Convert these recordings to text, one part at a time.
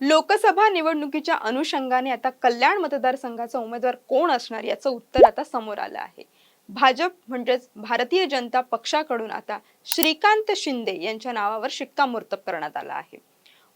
लोकसभा निवडणुकीच्या अनुषंगाने आता कल्याण मतदारसंघाचा उमेदवार कोण असणार याचं उत्तर आता समोर आलं आहे. भाजप म्हणजेच भारतीय जनता पक्षाकडून आता श्रीकांत शिंदे यांच्या नावावर शिक्कामोर्तब करण्यात आला आहे.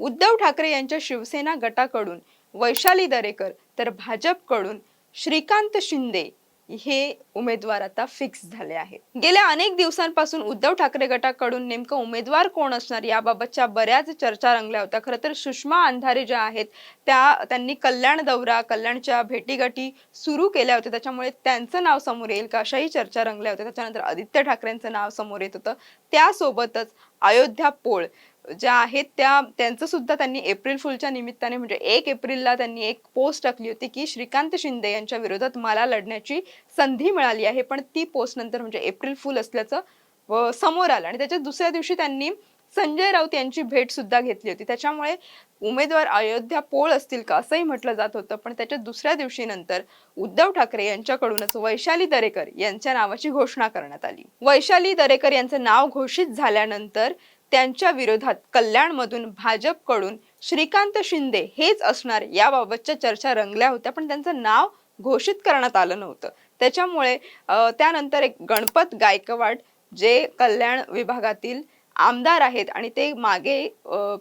उद्धव ठाकरे यांच्या शिवसेना गटाकडून वैशाली दरेकर तर भाजपकडून श्रीकांत शिंदे हे उमेदवार आता फिक्स झाले आहेत गेल्या अनेक दिवसांपासून उद्धव ठाकरे गटाकडून नेमकं उमेदवार कोण असणार याबाबतच्या बऱ्याच चर्चा रंगल्या होत्या. खरं तर सुषमा अंधारे ज्या आहेत त्या त्यांनी कल्याण दौरा कल्याणच्या भेटीगाठी सुरू केल्या होत्या. त्याच्यामुळे त्यांचं नाव समोर येईल का अशाही चर्चा रंगल्या होत्या. त्याच्यानंतर आदित्य ठाकरेंचं नाव समोर येत होतं. त्यासोबतच अयोध्या पोळ. ज्या आहेत त्या त्यांचं सुद्धा त्यांनी एप्रिल फुलच्या निमित्ताने म्हणजे एक एप्रिलला त्यांनी एक पोस्ट टाकली होती की श्रीकांत शिंदे यांच्या विरोधात मला लढण्याची संधी मिळाली आहे. पण ती पोस्ट नंतर म्हणजे एप्रिल फुल असल्याचं समोर आलं. आणि त्याच्या दुसऱ्या दिवशी त्यांनी संजय राऊत यांची भेट सुद्धा घेतली होती. त्याच्यामुळे उमेदवार अयोध्या पोळ असतील का असंही म्हटलं जात होतं. पण त्याच्या दुसऱ्या दिवशी नंतर उद्धव ठाकरे यांच्याकडूनच वैशाली दरेकर यांच्या नावाची घोषणा करण्यात आली. वैशाली दरेकर यांचं नाव घोषित झाल्यानंतर त्यांच्या विरोधात कल्याणमधून भाजपकडून श्रीकांत शिंदे हेच असणार याबाबतच्या चर्चा रंगल्या होत्या पण त्यांचं नाव घोषित करण्यात आलं नव्हतं. त्याच्यामुळे त्यानंतर एक गणपत गायकवाड जे कल्याण विभागातील आमदार आहेत आणि ते मागे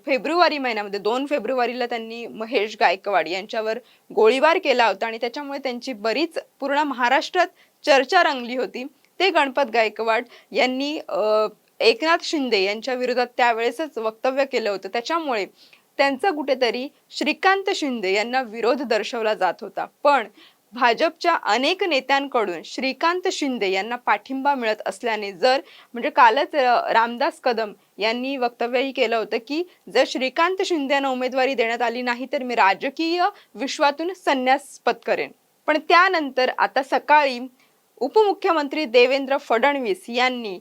फेब्रुवारी महिन्यामध्ये दोन फेब्रुवारीला त्यांनी महेश गायकवाड यांच्यावर गोळीबार केला होता आणि त्याच्यामुळे त्यांची बरीच पूर्ण महाराष्ट्रात चर्चा रंगली होती. ते गणपत गायकवाड यांनी एकनाथ शिंदे यांच्या विरोधात त्यावेळेसच वक्तव्य केलं होतं. त्याच्यामुळे त्यांचा कुठेतरी श्रीकांत शिंदे यांना विरोध दर्शवला जात होता. पण भाजपच्या अनेक नेत्यांकडून श्रीकांत शिंदे यांना पाठिंबा मिळत असल्याने जर म्हणजे कालच रामदास कदम यांनी वक्तव्यही केलं होतं की जर श्रीकांत शिंदे यांना उमेदवारी देण्यात आली नाही तर मी राजकीय विश्वातून संन्यास पत्करेन. पण त्यानंतर आता सकाळी उपमुख्यमंत्री देवेंद्र फडणवीस यांनी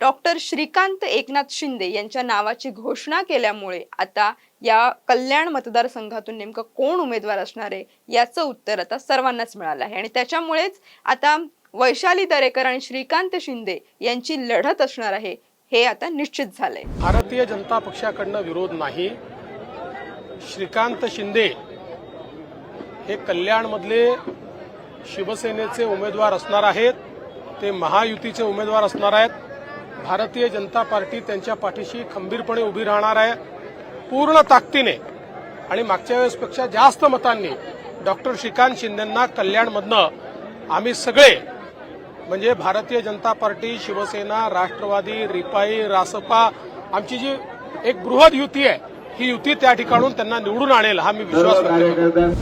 डॉक्टर श्रीकांत एकनाथ शिंदे यांच्या नावाची घोषणा केल्यामुळे आता या कल्याण मतदारसंघातून नेमकं कोण उमेदवार असणार आहे याचं उत्तर आता सर्वांनाच मिळालं आहे. आणि त्याच्यामुळेच आता वैशाली दरेकर आणि श्रीकांत शिंदे यांची लढत असणार आहे हे आता निश्चित झालंय. भारतीय जनता पक्षाकडनं विरोध नाही. श्रीकांत शिंदे हे कल्याणमधले शिवसेनेचे उमेदवार असणार आहेत ते महायुतीचे उमेदवार असणार आहेत भारतीय जनता पार्टी त्यांच्या पाठीशी खंबीरपणे उभी राहणार आहे. पूर्ण ताकदीने आणि मागच्या वेळेसपेक्षा जास्त मतांनी डॉक्टर श्रीकांत शिंदेंना कल्याणमधनं आम्ही सगळे म्हणजे भारतीय जनता पार्टी शिवसेना राष्ट्रवादी रिपाई रासपा आमची जी एक बृहद युती आहे ही युती त्या ठिकाणून त्यांना निवडून आणेल हा मी विश्वास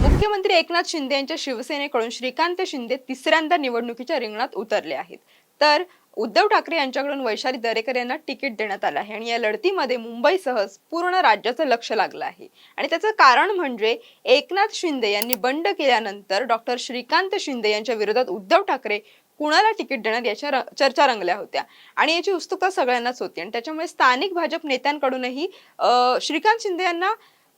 मुख्यमंत्री एकनाथ शिंदे यांच्या शिवसेनेकडून श्रीकांत शिंदे तिसऱ्यांदा निवडणुकीच्या रिंगणात उतरले आहेत. तर उद्धव ठाकरे यांच्याकडून वैशाली दरेकर यांना तिकीट देण्यात आलं आहे. आणि या लढतीमध्ये मुंबईसह पूर्ण राज्याचं लक्ष लागलं आहे. आणि त्याचं कारण म्हणजे एकनाथ शिंदे यांनी बंड केल्यानंतर डॉक्टर श्रीकांत शिंदे यांच्या विरोधात उद्धव ठाकरे कुणाला तिकीट देणार याच्या र- चर्चा रंगल्या होत्या. आणि याची उत्सुकता सगळ्यांनाच होती. आणि त्याच्यामुळे स्थानिक भाजप नेत्यांकडूनही श्रीकांत शिंदे यांना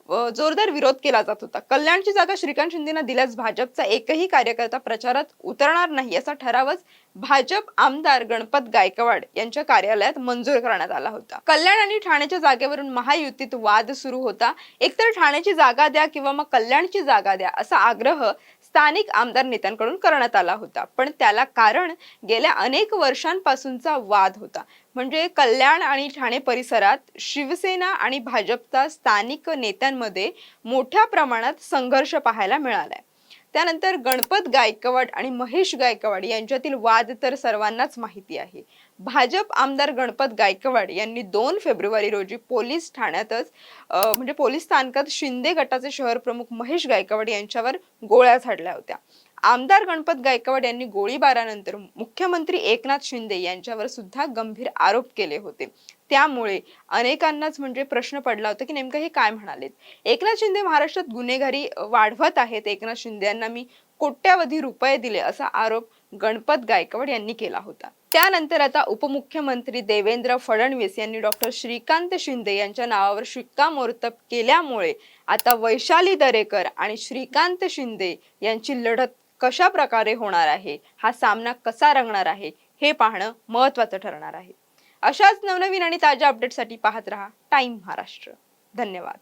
जोरदार विरोध केला जात होता. कल्याणची जागा श्रीकांत शिंदेना दिल्यास भाजपचा एकही कार्यकर्ता प्रचारात उतरणार नाही असा ठरावच भाजप आमदार गणपत गायकवाड यांच्या कार्यालयात मंजूर करण्यात आला होता. कल्याण आणि ठाण्याच्या जागेवरून महायुतीत वाद सुरू होता. एकतर ठाण्याची जागा द्या किंवा मग कल्याणची जागा द्या असा आग्रह स्थानिक आमदार नेत्यांकडून करण्यात आला होता. पण त्याला कारण गेल्या अनेक वर्षांपासूनचा वाद होता. म्हणजे कल्याण आणि ठाणे परिसरात शिवसेना आणि भाजपचा स्थानिक नेत्यांमध्ये मोठ्या प्रमाणात संघर्ष पाहायला मिळालाय. त्यानंतर गणपत गायकवाड आणि महेश गायकवाड यांच्यातील वाद तर सर्वांनाच माहिती आहे. भाजप आमदार गणपत गायकवाड यांनी दोन फेब्रुवारी रोजी पोलीस ठाण्यातच म्हणजे पोलीस स्थानकात शिंदे गटाचे शहर प्रमुख महेश गायकवाड यांच्यावर गोळ्या झाडल्या होत्या. आमदार गणपत गायकवाड यांनी गोळीबारानंतर मुख्यमंत्री एकनाथ शिंदे यांच्यावर सुद्धा गंभीर आरोप केले होते. त्यामुळे अनेकांनाच म्हणजे प्रश्न पडला होता की नेमकं हे काय म्हणालेत? एकनाथ शिंदे महाराष्ट्रात गुन्हेगारी वाढवत आहेत. एकनाथ शिंदे यांना मी कोट्यावधी रुपये दिले असा आरोप गणपत गायकवाड यांनी केला होता. त्यानंतर आता उपमुख्यमंत्री देवेंद्र फडणवीस यांनी डॉक्टर श्रीकांत शिंदे यांच्या नावावर शिक्कामोर्तब केल्यामुळे आता वैशाली दरेकर आणि श्रीकांत शिंदे यांची लढत कशा प्रकारे होणार आहे? हा सामना कसा रंगणार आहे? हे पाहणं महत्वाचं ठरणार आहे. अशाच नवनवीन आणि ताज्या अपडेटसाठी पाहत रहा टाइम महाराष्ट्र. धन्यवाद.